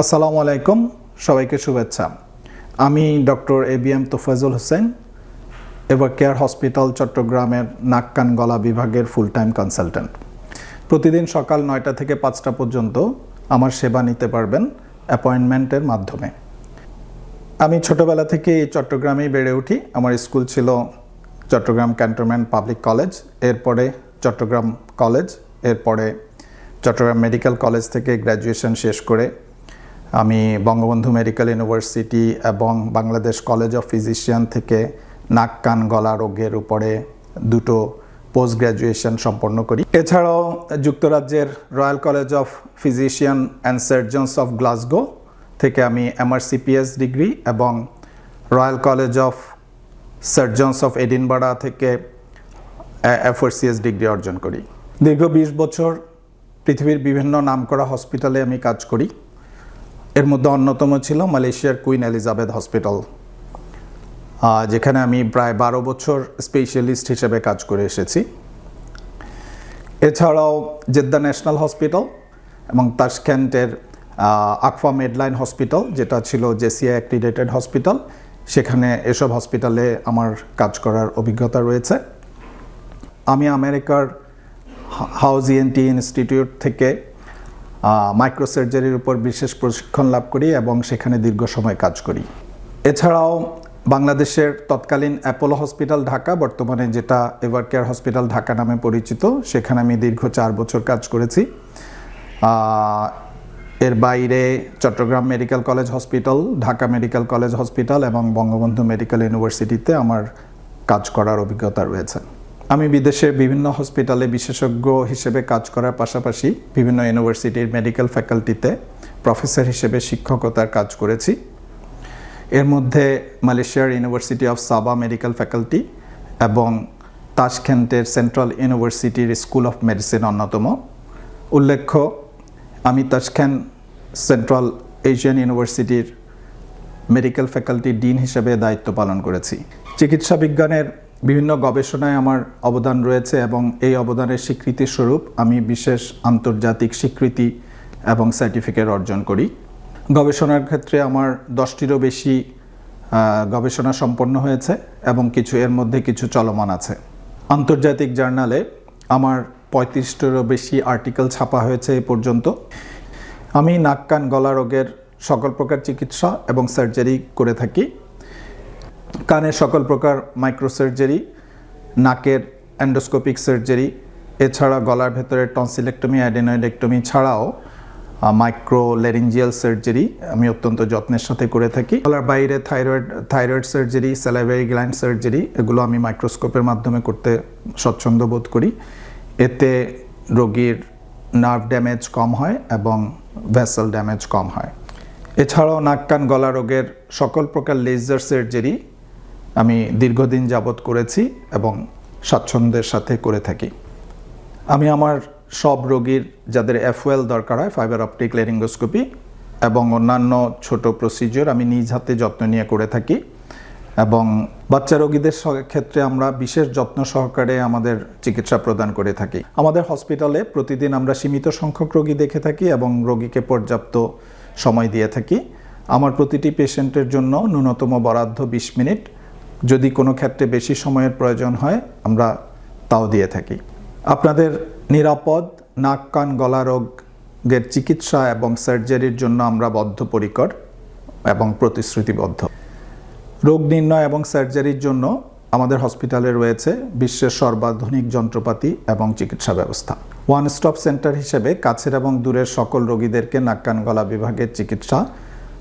আসসালামু আলাইকুম, সবাইকে শুভেচ্ছা। আমি doctor A B M Tofazul Hossain Ever Care hospital চট্টগ্রামের নাক কান গলা বিভাগের ফুল টাইম কনসালট্যান্ট প্রতিদিন সকাল নয়টা থেকে পাঁচটা পর্যন্ত আমার সেবা নিতে পারবেন অ্যাপয়েন্টমেন্টের মাধ্যমে। আমি ছোটোবেলা থেকে চট্টগ্রামেই বেড়ে উঠি। আমার স্কুল ছিল চট্টগ্রাম ক্যান্টনমেন্ট পাবলিক কলেজ, এরপরে চট্টগ্রাম কলেজ, এরপরে চট্টগ্রাম মেডিকেল কলেজ থেকে গ্র্যাজুয়েশন শেষ করে আমি বঙ্গবন্ধু মেডিকেল ইউনিভার্সিটি এবং বাংলাদেশ কলেজ অফ ফিজিশিয়ান থেকে নাক, কান, গলা রোগের উপরে দুটো পোস্ট গ্র্যাজুয়েশন সম্পন্ন করি। এছাড়াও যুক্তরাজ্যের Royal College of Physician and Surgeons of Glasgow থেকে আমি এমআরসিপিএস ডিগ্রি এবং Royal College of Surgeons of Edinburgh থেকে এফওরসিএস ডিগ্রি অর্জন করি। দীর্ঘ বিশ বছর পৃথিবীর বিভিন্ন নামকরা হসপিটালে আমি কাজ করি। এর মধ্যে অন্যতম ছিল মালয়েশিয়ার কুইন এলিজাবেথ হসপিটাল যেখানে আমি প্রায় বারো বছর স্পেশালিস্ট হিসেবে কাজ করে এসেছি। এছাড়াও জেদ্দা ন্যাশনাল হসপিটাল এবং তাশকেন্টের আকফা মেডলাইন হসপিটাল, যেটা ছিল জেসিয়া অ্যাক্রিডেটেড হসপিটাল, সেখানে এসব হসপিটালে আমার কাজ করার অভিজ্ঞতা রয়েছে। আমি আমেরিকার হাউস ইএনটি ইনস্টিটিউট থেকে মাইক্রোসার্জারির উপর বিশেষ প্রশিক্ষণ লাভ করি এবং সেখানে দীর্ঘ সময় কাজ করি। এছাড়াও বাংলাদেশের তৎকালীন অ্যাপোলো হসপিটাল ঢাকা, বর্তমানে যেটা এভার কেয়ার হসপিটাল ঢাকা নামে পরিচিত, সেখানে আমি দীর্ঘ চার বছর কাজ করেছি। এর বাইরে Chattogram medical college hospital, Dhaka medical college hospital এবং বঙ্গবন্ধু মেডিকেল ইউনিভার্সিটিতে আমার কাজ করার অভিজ্ঞতা রয়েছে। আমি বিদেশে বিভিন্ন হসপিটালে বিশেষজ্ঞ হিসেবে কাজ করার পাশাপাশি বিভিন্ন ইউনিভার্সিটির মেডিকেল ফ্যাকাল্টিতে প্রফেসর হিসেবে শিক্ষকতার কাজ করেছি। এর মধ্যে মালয়েশিয়ার University of Sabah medical faculty এবং তাশখেন্টের সেন্ট্রাল ইউনিভার্সিটির স্কুল অফ মেডিসিন অন্যতম। উল্লেখ্য, আমি তাশখেন্ট সেন্ট্রাল এশিয়ান ইউনিভার্সিটির মেডিকেল ফ্যাকাল্টি ডিন হিসেবে দায়িত্ব পালন করেছি। চিকিৎসা বিজ্ঞানের বিভিন্ন গবেষণায় আমার অবদান রয়েছে এবং এই অবদানের স্বীকৃতি স্বরূপ আমি বিশেষ আন্তর্জাতিক স্বীকৃতি এবং সার্টিফিকেট অর্জন করি। গবেষণার ক্ষেত্রে আমার দশটিরও বেশি গবেষণা সম্পন্ন হয়েছে এবং কিছু এর মধ্যে কিছু চলমান আছে। আন্তর্জাতিক জার্নালে আমার পঁয়ত্রিশটিরও বেশি আর্টিকেল ছাপা হয়েছে এ পর্যন্ত। আমি নাক, কান, গলা, রোগের সকল প্রকার চিকিৎসা এবং সার্জারি করে থাকি। কানের সকল প্রকার মাইক্রোসার্জারি, নাকের অ্যান্ডোস্কোপিক সার্জারি এছাড়া গলার ভেতরে টনসিলেক্টমি অ্যাডেনয়েডেক্টমি ছাড়াও মাইক্রো লেরিঞ্জিয়াল সার্জারি আমি অত্যন্ত যত্নের সাথে করে থাকি। গলার বাইরে thyroid thyroid surgery salivary gland surgery এগুলো আমি মাইক্রোস্কোপের মাধ্যমে করতে স্বচ্ছন্দ বোধ করি। এতে রোগীর নার্ভ ড্যামেজ কম হয় এবং ভেসেল ড্যামেজ কম হয়। এছাড়াও নাক কান গলা রোগের সকল প্রকার লেজার সার্জারি আমি দীর্ঘদিন যাবৎ করেছি এবং স্বাচ্ছন্দ্যের সাথে করে থাকি। আমি আমার সব রোগীর যাদের এফওয়েল দরকার হয় ফাইবার অপটিক লেরিঙ্গোস্কোপি এবং অন্যান্য ছোট প্রসিজিওর আমি নিজ হাতে যত্ন নিয়ে করে থাকি এবং বাচ্চা রোগীদের ক্ষেত্রে আমরা বিশেষ যত্ন সহকারে আমাদের চিকিৎসা প্রদান করে থাকি। আমাদের হসপিটালে প্রতিদিন আমরা সীমিত সংখ্যক রোগী দেখে থাকি এবং রোগীকে পর্যাপ্ত সময় দিয়ে থাকি। আমার প্রতিটি পেশেন্টের জন্য ন্যূনতম বরাদ্দ বিশ মিনিট যদি কোনো ক্ষেত্রে বেশি সময়ের প্রয়োজন হয়, আমরা তাও দিয়ে থাকি। আপনাদের নিরাপদ নাক, কান, গলা রোগের চিকিৎসা এবং সার্জারির জন্য আমরা বদ্ধপরিকর এবং প্রতিশ্রুতিবদ্ধ। রোগ নির্ণয় এবং সার্জারির জন্য আমাদের হসপিটালে রয়েছে বিশ্বের সর্বাধুনিক যন্ত্রপাতি এবং চিকিৎসা ব্যবস্থা। ওয়ান স্টপ সেন্টার হিসেবে কাছের এবং দূরের সকল রোগীদেরকে নাক, কান, গলা বিভাগের চিকিৎসা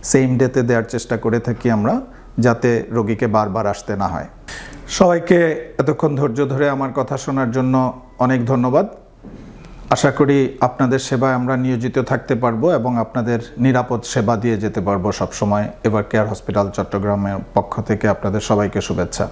সেম ডেতে দেওয়ার চেষ্টা করে থাকি আমরা। যাতে রোগীকে বারবার আসতে না হয়। সবাইকে এতক্ষণ ধৈর্য ধরে আমার কথা শোনার জন্য অনেক ধন্যবাদ। আশা করি আপনাদের সেবায় আমরা নিয়োজিত থাকতে পারব এবং আপনাদের নিরাপদ সেবা দিয়ে যেতে পারব সবসময়। এবার কেয়ার হসপিটাল চট্টগ্রামের পক্ষ থেকে আপনাদের সবাইকে শুভেচ্ছা।